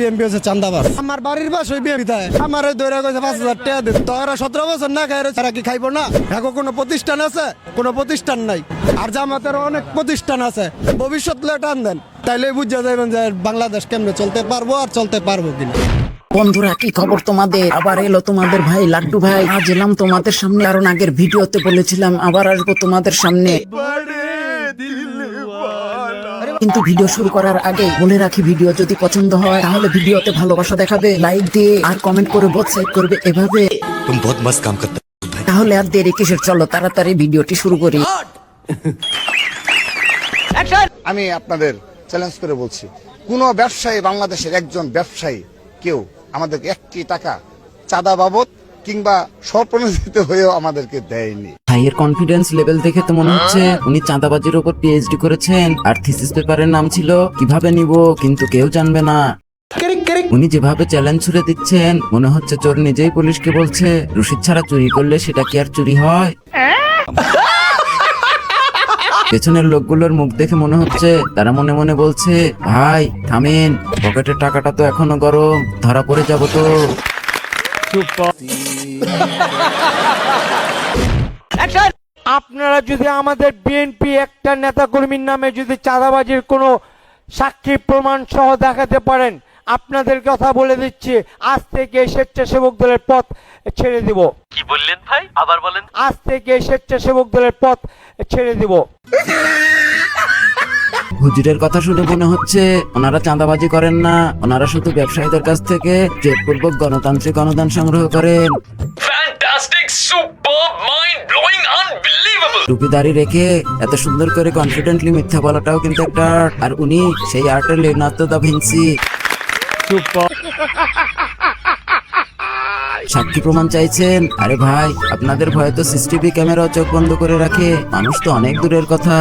BMP হচ্ছে চান্দাবাস আমার বাড়ির বাস ওই বিএমপি তাই আমার ওই দৈরা কইছে পাঁচ হাজার টাকা দিন সতেরো বছর না খাই তারা কি খাইবো না? এখন কোনো প্রতিষ্ঠান আছে? কোনো প্রতিষ্ঠান নাই। আর জামাতের অনেক প্রতিষ্ঠান আছে। ভবিষ্যৎ টান দেন। তাইলে বুঝা যাবেন যে বাংলাদেশ কেমনে চলতে পারব আর চলতে পারব কিনা। বন্ধুরা কি খবর তোমাদের? আবার এলো তোমাদের ভাই লাড্ডু ভাই। আজ এলাম তোমাদের সামনে। কারণ আগের ভিডিওতে বলেছিলাম আবার আসব তোমাদের সামনে। কিন্তু ভিডিও শুরু করার আগে বলে রাখি ভিডিও যদি পছন্দ হয় তাহলে ভিডিওতে ভালোবাসা দেখাবে লাইক দিয়ে আর কমেন্ট করে বোধসাইড করবে এভাবে। তুমি বহুত কাম করতে তাহলে আর দেরি কিসের? চলো তাড়াতাড়ি ভিডিওটি শুরু করি। আমি আপনাদের চ্যালেঞ্জ করে বলছি কোনো ব্যবসায়ী বাংলাদেশের একজন ব্যবসায়ী কেউ আমাদের একটি টাকা চাঁদা বাবদ কিংবা স্বপ্রণোদিত হয়েও আমাদেরকে দেয়নি। ভাইয়ের কনফিডেন্স লেভেল দেখে তো মনে হচ্ছে উনি চাঁদাবাজির উপর পিএইচডি করেছেন আর থিসিস পেপারের নাম ছিল কীভাবে নিব? কিন্তু কেউ জানবে না। উনি যেভাবে চ্যালেঞ্জ ছুড়ে দিচ্ছেন মনে হচ্ছে চোর নিজেই পুলিশকে বলছে রশিদ ছাড়া চুরি করলে সেটা কি আর চুরি হয়? পেছনের লোকগুলোর মুখ দেখে মনে হচ্ছে তারা মনে মনে বলছে ভাই থামেন পকেটের টাকাটা তো এখনও গরম ধরা পড়ে যাব তো। আপনারা যদি আমাদের বিএনপি একটা নেতাকর্মীর নামে যদি চাঁদাবাজির কোনো সাক্ষী প্রমাণ সহ দেখাতে পারেন আপনাদের কথা বলে দিচ্ছি আজ থেকে স্বেচ্ছাসেবক দলের পথ ছেড়ে দিব। কি বললেন ভাই? আবার বলেন। আজ থেকে স্বেচ্ছাসেবক দলের পথ ছেড়ে দিব। হুজুরের কথা শুনে মনে হচ্ছে ওনারা চাঁদাবাজি করেন না ওনারা শুধু ব্যবসায়ীদের কাছ থেকে জোরপূর্বক গণতান্ত্রিক অনুদান সংগ্রহ করেন। ফ্যান্টাস্টিক সুপার আনবিলিভেবল টুপিদারি রেখে এত সুন্দর করে কনফিডেন্টলি মিথ্যা বলাটাও কিন্তু একটা art। আর উনি সেই আর্টের লিওনার্দো দা ভিঞ্চি সাক্ষী প্রমাণ চাইছেন। আরে ভাই আপনাদের ভয়ে তো সিসিটিভি ক্যামেরা চোখ বন্ধ করে রাখে। মানুষ তো অনেক দূরের কথা।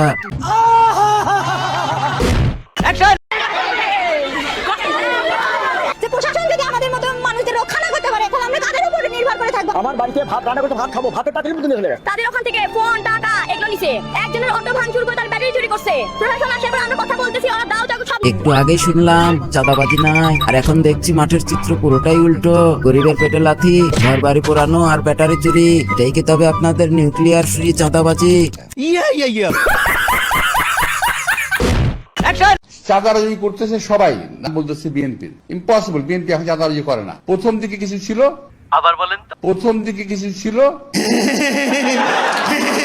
আমরা কাদের উপরে নির্ভর করে থাকব। আমার বাড়িতে ভাত রান্না করতে ভাত খাব ভাতের টাকা তাদের ওখান থেকে ফোন টাকা নিছে। একজনের অটো ভাঙচুর করে তার ব্যাটারি চুরি করছে। প্রশাসন আসে এবার আমরা কথা বলতেছি ওরা দাও টাকা সব একটু আগেই শুনলাম চাঁদাবাজি নাই আর এখন দেখছি মাঠের চিত্র পুরোটাই উল্টো। গরিবের পেটে লাথি ঘর বাড়ি পোড়ানো আর ব্যাটারি চুরি। এটাই কি তবে আপনাদের নিউক্লিয়ার ফ্রি চাঁদাবাজি? চাঁদাবাজি করতেছে সবাই নাম বলতেছে বিএনপি ইম্পসিবল বিএনপি এখন চাঁদাবাজি করে না। প্রথম দিকে কিছু ছিল? আবার বলেন প্রথম দিকে কিছু ছিল?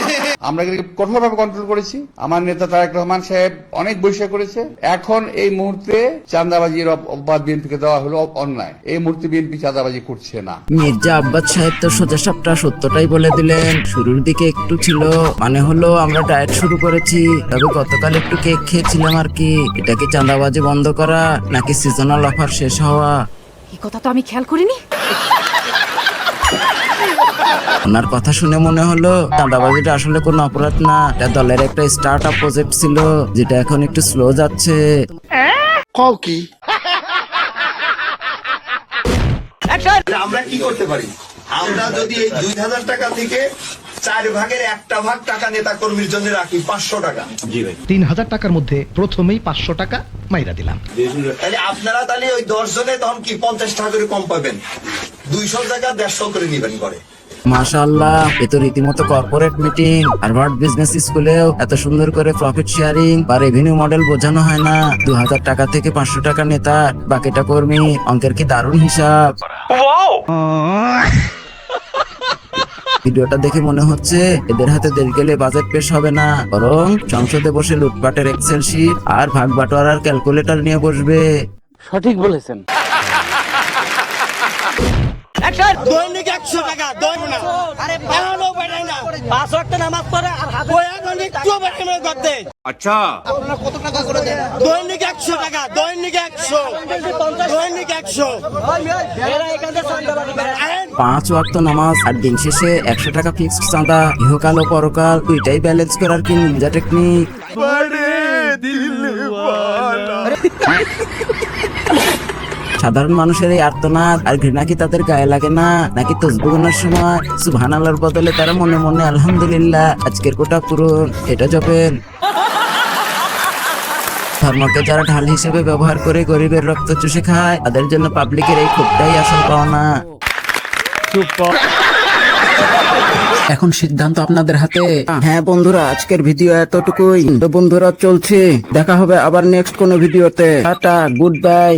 আমরা এগুলোকে কঠোরভাবে কন্ট্রোল করেছি। আমার নেতা তারেক রহমান সাহেব অনেক বৈশাখ করেছে। এখন এই মুহূর্তে চাঁদাবাজির অপবাদ বিএনপিকে দেওয়া হলো অন্যায়। এই মুহূর্তে বিএনপি চাঁদাবাজি করছে না। মির্জা আব্বাস সাহেব তো সোজা সাপটা সত্যটাই বলে দিলেন। শুরুর দিকে একটু ছিল মানে হলো আমরা ডায়েট শুরু করেছি। তবে গতকাল একটু কেক খেয়েছিলাম আর কি। এটা কি চাঁদাবাজি বন্ধ করা নাকি সিজনাল অফার শেষ হওয়া? এই কথা তো আমি খেয়াল করিনি। ওনার কথা শুনে মনে হলো চাঁদাবাজিটা আসলে কোনো অপরাধ না। এটা দলের একটা স্টার্ট আপ প্রজেক্ট ছিল যেটা এখন একটু স্লো যাচ্ছে। আমরা কি করতে পারি? আমরা যদি এই দুই হাজার টাকা থেকে চার ভাগের একটা ভাগ টাকা নেতা কর্মীর জন্য রাখি পাঁচশো টাকা। তিন হাজার টাকার মধ্যে প্রথমেই পাঁচশো টাকা মাইরা দিলাম। তাহলে আপনারা তাহলে ওই দশ জনে তখন কি পঞ্চাশ টাকা করে কম পাবেন? দুইশো টাকা দেড়শো করে নিবেন করে মাশাআল্লাহ এ তো রীতিমতো কর্পোরেট মিটিং হার্ভার্ড বিজনেস স্কুলেও এত সুন্দর করে প্রফিট শেয়ারিং বা রেভিনিউ মডেল বোঝানো হয় না। দু হাজার টাকা থেকে পাঁচশো টাকা নেতা বাকিটা কর্মী অঙ্কের কি দারুণ হিসাব? ভিডিওটা দেখে মনে হচ্ছে এদের হাতে দেশ গেলে বাজেট পেশ হবে না। বরং সংসদে বসে লুটপাটের এক্সেল শিট আর ভাগ বাটোয়ারার ক্যালকুলেটর নিয়ে বসবে। সঠিক দৈনিক একশো টাকা দৈনিক না। আরে না পাঁচ ওয়াক্ত নামাজ পড়ে আর হাতে এখন একটু বেড়াই না করতে আচ্ছা। আপনারা কত টাকা করে দেন? দৈনিক একশো টাকা দৈনিক একশো দৈনিক একশো। পাঁচ ওয়াক্ত নামাজ আর দিন শেষে একশো টাকা ফিক্সড চাঁদা ইহকাল ও পরকাল দুইটাই ব্যালেন্স করার কি নিনজা টেকনিক সাধারণ মানুষের এই আর্তনাদ আর ঘৃণা কি তাদের গায়ে লাগে না? নাকি তসবি গোনার সময়? সুবহান আল্লাহর বদলে তারা মনে মনে আলহামদুলিল্লাহ আজকের কোটা পূরণ এটা জপেন। ধর্মকে যারা ঢাল হিসেবে ব্যবহার করে গরিবের রক্ত চুষে খায় তাদের জন্য পাবলিকের এই ক্ষোভটাই আসল পাওনা। এখন সিদ্ধান্ত আপনাদের হাতে। হ্যাঁ বন্ধুরা আজকের ভিডিও এতটুকুই। তো বন্ধুরা চলছে। দেখা হবে আবার নেক্সট কোনো ভিডিওতে। Tata good bye